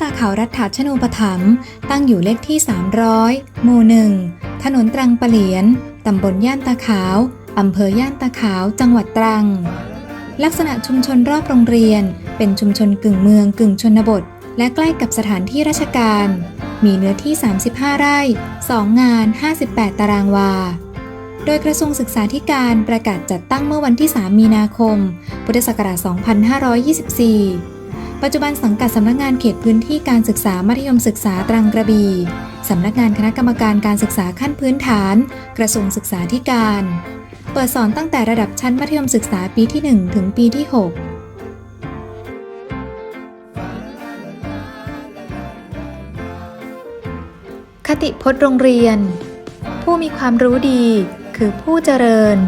ตาขาวรัฐาชนูปถัมภ์ตั้งอยู่เลขที่ 300 หมู่หนึ่งถนนตรังปะเหลียน ตำบลย่านตาขาว อำเภอย่านตาขาว จังหวัดตรัง ลักษณะชุมชนรอบโรงเรียน เป็นชุมชนกึ่งเมืองกึ่งชนบท และใกล้กับสถานที่ราชการ มีเนื้อที่ 35 ไร่ 2 งาน 58 ตารางวา โดยกระทรวงศึกษาธิการประกาศจัดตั้งเมื่อวันที่ 3 มีนาคม พุทธศักราช 2524 ปัจจุบันสังกัดสำนักงานเขตพื้นที่การศึกษามัธยมศึกษาตรังกระบี่สำนักงานคณะกรรมการการศึกษาขั้นพื้นฐาน กระทรวงศึกษาธิการ เปิดสอนตั้งแต่ระดับชั้นมัธยมศึกษาปีที่ 1 ถึงปีที่ 6คติพจน์โรงเรียน ผู้มีความรู้ดีคือผู้เจริญ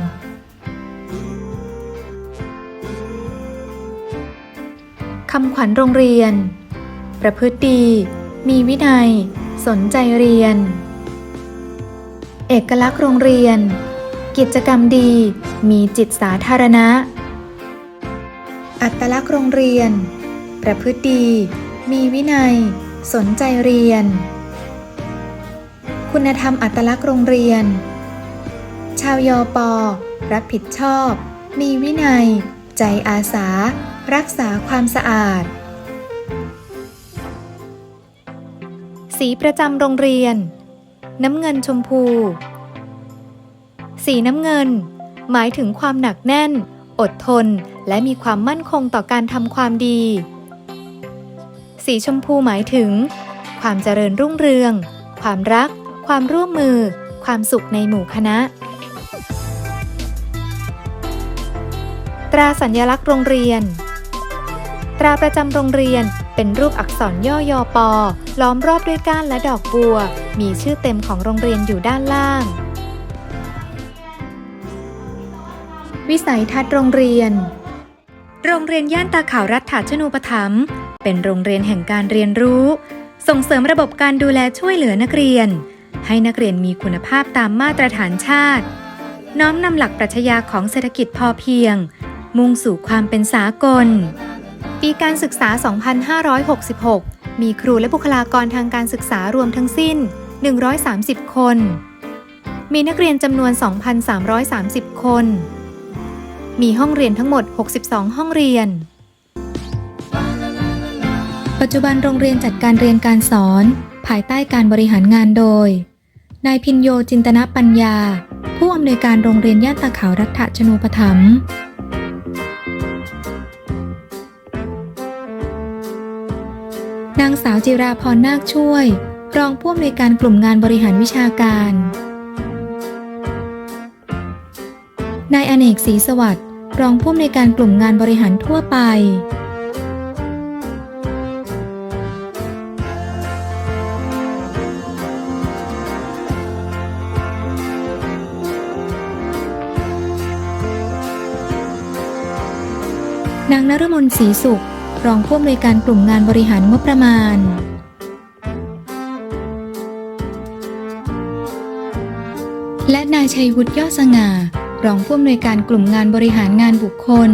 คำขวัญโรงเรียน ประพฤติดี มีวินัย สนใจเรียน เอกลักษณ์โรงเรียน กิจกรรมดี มีจิตสาธารณะ อัตลักษณ์โรงเรียน ประพฤติดี มีวินัย สนใจเรียน คุณธรรมอัตลักษณ์โรงเรียน ชาวยอปอรับผิดชอบ มีวินัย ใจอาสา รักษาความสะอาด สีประจำโรงเรียน น้ำเงินชมพู สีน้ำเงิน หมายถึงความหนักแน่น อดทน และมีความมั่นคงต่อการทำความดี สีชมพูหมายถึง ความเจริญรุ่งเรือง ความรัก ความร่วมมือ ความสุขในหมู่คณะ ราสัญลักษณ์โรงเรียน ตราประจำโรงเรียนเป็นรูปอักษรย่อยอปอล้อมรอบด้วยก้านและดอกบัว มีชื่อเต็มของโรงเรียนอยู่ด้านล่าง วิสัยทัศน์โรงเรียน โรงเรียนย่านตาขาวรัฐถาชนูปถัมภ์เป็นโรงเรียนแห่งการเรียนรู้ ส่งเสริมระบบการดูแลช่วยเหลือนักเรียน ให้นักเรียนมีคุณภาพตามมาตรฐานชาติ น้อมนำหลักปรัชญาของเศรษฐกิจพอเพียง มุ่งสู่ความเป็นสากล ปีการศึกษา 2566 มีครูและบุคลากรทางการศึกษารวมทั้งสิ้น 130 คน มีนักเรียนจำนวน 2,330 คน มีห้องเรียนทั้งหมด 62 ห้องเรียน ปัจจุบันโรงเรียนจัดการเรียนการสอน ภายใต้การบริหารงานโดย นายพินโยจินตนปัญญา ผู้อำนวยการโรงเรียนย่านตาขาวรัฐชนูปถัมภ์ นางสาวจิราพรนาคช่วย รองผู้อำนวยการกลุ่มงานบริหารวิชาการ นายอเนกศรีสวัสดิ์รองผู้อำนวยการกลุ่มงานบริหารทั่วไป นางนรมนศรีสุข รองผู้อำนวยการกลุ่มงานบริหารงบประมาณ และนายชัยวุฒิยอดสง่า รองผู้อำนวยการกลุ่มงานบริหารงานบุคคล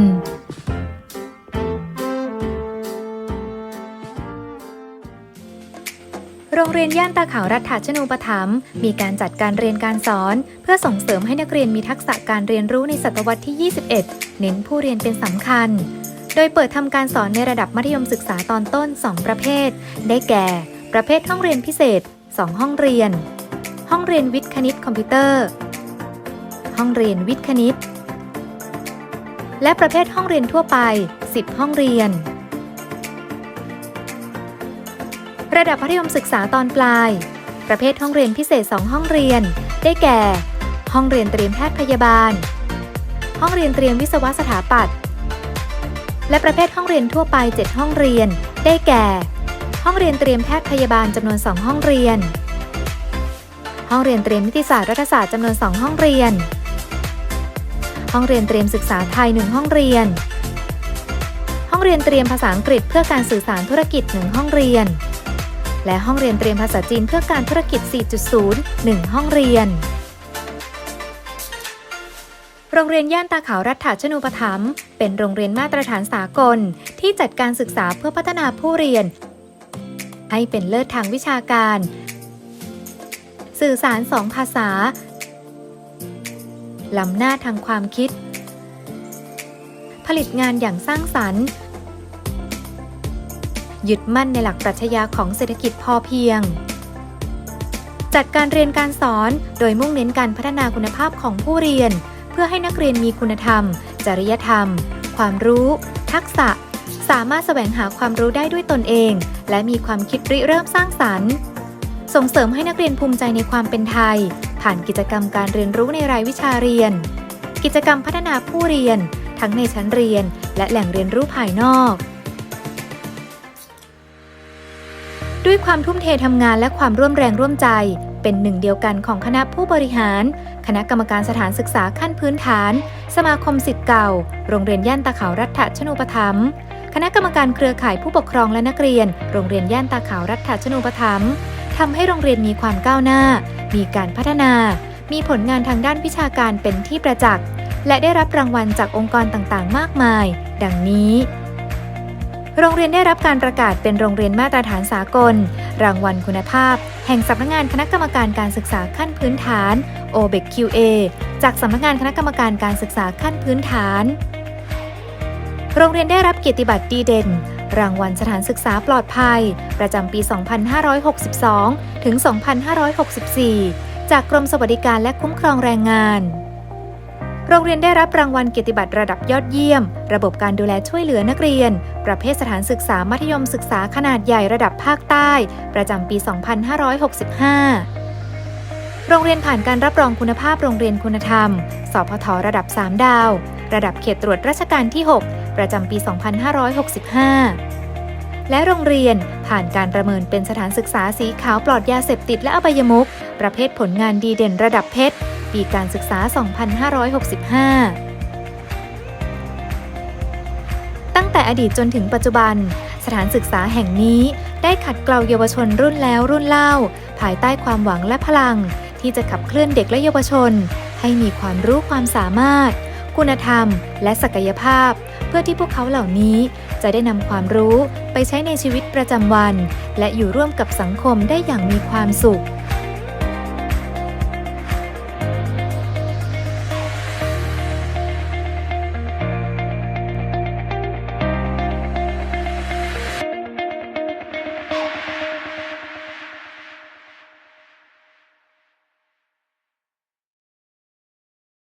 โรงเรียนย่านตาขาวรัฐาชนูปถัมภ์มีการจัดการเรียนการสอน เพื่อส่งเสริมให้นักเรียนมีทักษะการเรียนรู้ในศตวรรษที่ 21 เน้นผู้เรียนเป็นสำคัญ โดยเปิดทำการสอนในระดับมัธยมศึกษาตอนต้น 2 ประเภท ได้แก่ ประเภทห้องเรียนพิเศษ 2 ห้องเรียน ห้องเรียนวิทย์คณิตคอมพิวเตอร์ ห้องเรียนวิทย์คณิต และประเภทห้องเรียนทั่วไป 10 ห้องเรียน ระดับมัธยมศึกษาตอนปลาย ประเภทห้องเรียนพิเศษ 2 ห้องเรียน ได้แก่ ห้องเรียนเตรียมแพทย์พยาบาล ห้องเรียนเตรียมวิศวะสถาปัตย์ และประเภทห้องเรียนทั่วไป 7 ห้องเรียน ได้แก่ ห้องเรียนเตรียมแพทย์พยาบาลจำนวน 2 ห้องเรียน ห้องเรียนเตรียมนิติศาสตร์รัฐศาสตร์จำนวน 2 ห้องเรียน ห้องเรียนเตรียมศึกษาไทย 1 ห้องเรียน ห้องเรียนเตรียมภาษาอังกฤษเพื่อการสื่อสารธุรกิจ 1 ห้องเรียน และห้องเรียนเตรียมภาษาจีนเพื่อการธุรกิจ 4.0 1 ห้องเรียน โรงเรียนย่านตาขาวรัฐาชนูปถัมภ์เป็นโรงเรียนมาตรฐานสากล ที่จัดการศึกษาเพื่อพัฒนาผู้เรียน ให้เป็นเลิศทางวิชาการ สื่อสารสองภาษา ล้ำหน้าทางความคิด ผลิตงานอย่างสร้างสรรค์ยึดมั่นในหลักปรัชญาของเศรษฐกิจพอเพียง จัดการเรียนการสอนโดยมุ่งเน้นการพัฒนาคุณภาพของผู้เรียน พื่อให้นักเรียนมีคุณธรรม จริยธรรม ความรู้ ทักษะ สามารถแสวงหาความรู้ได้ด้วยตนเอง และมีความคิดริเริ่มสร้างสรรค์ ส่งเสริมให้นักเรียนภูมิใจในความเป็นไทย ผ่านกิจกรรมการเรียนรู้ในรายวิชาเรียน กิจกรรมพัฒนาผู้เรียน ทั้งในชั้นเรียน และแหล่งเรียนรู้ภายนอก ด้วยความทุ่มเททำงานและความร่วมแรงร่วมใจเป็นหนึ่งเดียวกันของคณะผู้บริหาร คณะกรรมการสถานศึกษาขั้นพื้นฐาน สมาคมสิทธิ์เก่า โรงเรียนย่านตาขาวรัฐชนูปถัมภ์คณะกรรมการเครือข่ายผู้ปกครองและนักเรียน โรงเรียนย่านตาขาวรัฐชนูปถัมภ์ทำให้โรงเรียนมีความก้าวหน้า มีการพัฒนา มีผลงานทางด้านวิชาการเป็นที่ประจักษ์ และได้รับรางวัลจากองค์กรต่างๆ มากมาย ดังนี้ โรงเรียนได้รับการประกาศเป็นโรงเรียนมาตรฐานสากล รางวัลคุณภาพ แห่งสำนักงานคณะกรรมการการศึกษาขั้นพื้นฐาน o b e c QA จากสำนักงานคณะกรรมการการศึกษาขั้นพื้นฐาน โรงเรียนได้รับเกียรติบัตรดีเด่น รางวัลสถานศึกษาปลอดภัย ประจำปี 2562 ถึง 2564 จากกรมสวัสดิการและคุ้มครองแรงงาน โรงเรียนได้รับรางวัลเกียรติบัตรระดับยอดเยี่ยม ระบบการดูแลช่วยเหลือนักเรียน ประเภทสถานศึกษามัธยมศึกษาขนาดใหญ่ระดับภาคใต้ ประจำปี 2565โรงเรียนผ่านการรับรองคุณภาพโรงเรียนคุณธรรม สพทระดับ 3 ดาว ระดับเขตตรวจราชการที่ 6 ประจำปี 2565 และโรงเรียนผ่านการประเมินเป็นสถานศึกษาสีขาวปลอดยาเสพติดและอบายมุขประเภทผลงานดีเด่นระดับเพชร ปีการศึกษา 2565 ตั้งแต่อดีตจนถึงปัจจุบัน สถานศึกษาแห่งนี้ได้ขัดเกลาเยาวชนรุ่นแล้วรุ่นเล่า ภายใต้ความหวังและพลัง ที่จะขับเคลื่อนเด็กและเยาวชน ให้มีความรู้ความสามารถ คุณธรรม และศักยภาพ เพื่อที่พวกเขาเหล่านี้จะได้นำความรู้ไปใช้ในชีวิตประจำวัน และอยู่ร่วมกับสังคมได้อย่างมีความสุข